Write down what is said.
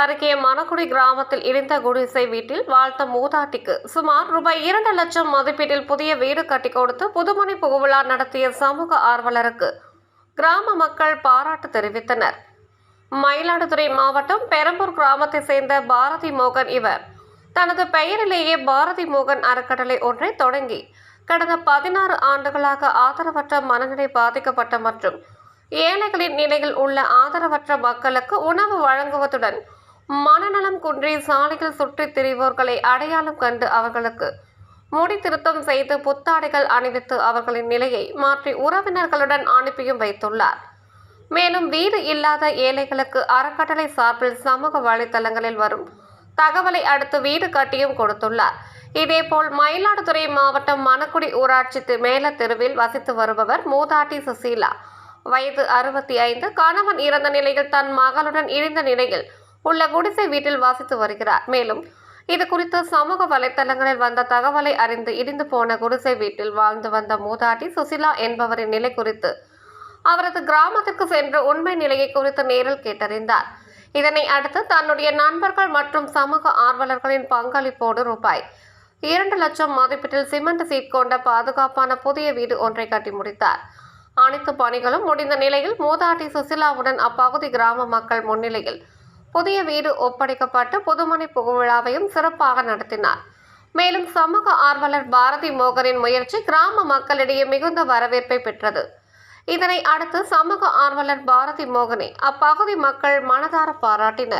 அருகே மணக்குடி கிராமத்தில் இடிந்த குடிசை வீட்டில் வாழ்த்த மூதாட்டிக்கு சுமார் ரூபாய் இரண்டு லட்சம் மதிப்பீட்டில் புதிய வீடு கட்டிக் கொடுத்து புதுமணி புகுவிழா நடத்திய சமூக ஆர்வலருக்கு கிராம மக்கள் பாராட்டு தெரிவித்தனர். மயிலாடுதுறை மாவட்டம் பெரம்பூர் கிராமத்தை சேர்ந்த பாரதி மோகன் இவர் தனது பெயரிலேயே பாரதி மோகன் அறக்கட்டளை ஒன்றை தொடங்கி கடந்த பதினாறு ஆண்டுகளாக ஆதரவற்ற மனநிலை பாதிக்கப்பட்ட மற்றும் ஏழைகளின் நிலையில் உள்ள ஆதரவற்ற மக்களுக்கு உணவு வழங்குவதுடன் மனநலம் குன்றி சாலையில் சுற்றித் திரிவோர்களை அடையாளம் கண்டு அவர்களுக்கு முடி திருத்தம் செய்து புத்தாடைகள் அணிவித்து அவர்களின் நிலையை மாற்றி உறவினர்களுடன் அனுப்பியும் வைத்துள்ளார். மேலும் வீடு இல்லாத ஏழைகளுக்கு அறக்கட்டளை சார்பில் சமூக வலைதளங்களில் வரும் தகவலை அடுத்து வீடு கட்டியும் கொடுத்துள்ளார். இதேபோல் மயிலாடுதுறை மாவட்டம் மணக்குடி ஊராட்சி மேல தெருவில் வசித்து வருபவர் மூதாட்டி சுசீலா. வயது அறுபத்தி ஐந்து கணவன் இறந்த நிலையில் தன் மகளுடன் இழிந்த நிலையில் உள்ள குடிசை வீட்டில் வாசித்து வருகிறார். மேலும் இது குறித்து சமூக வலைத்தளங்களில் வந்த தகவலை அறிந்து இடிந்து போன குடிசை வீட்டில் வாழ்ந்து வந்த மூதாட்டி சுசிலா என்பவரின் நிலை குறித்து அவரது கிராமத்திற்கு சென்று உண்மை நிலையை குறித்து நேரில் கேட்டறிந்தார். இதனை அடுத்து தன்னுடைய நண்பர்கள் மற்றும் சமூக ஆர்வலர்களின் பங்களிப்போடு ரூபாய் இரண்டு லட்சம் மதிப்பீட்டில் சிமெண்ட் சீட் கொண்ட பாதுகாப்பான புதிய வீடு ஒன்றை கட்டி முடித்தார். அனைத்து பணிகளும் முடிந்த நிலையில் மூதாட்டி சுசிலாவுடன் அப்பகுதி கிராம மக்கள் முன்னிலையில் புதிய வீடு ஒப்படைக்கப்பட்டு புதுமனை புகுவிழாவையும் சிறப்பாக நடத்தினார். மேலும் சமூக ஆர்வலர் பாரதி மோகனின் முயற்சி கிராம மக்களிடையே மிகுந்த வரவேற்பை பெற்றது. இதனை அடுத்து சமூக ஆர்வலர் பாரதி மோகனை அப்பகுதி மக்கள் மனதார பாராட்டினர்.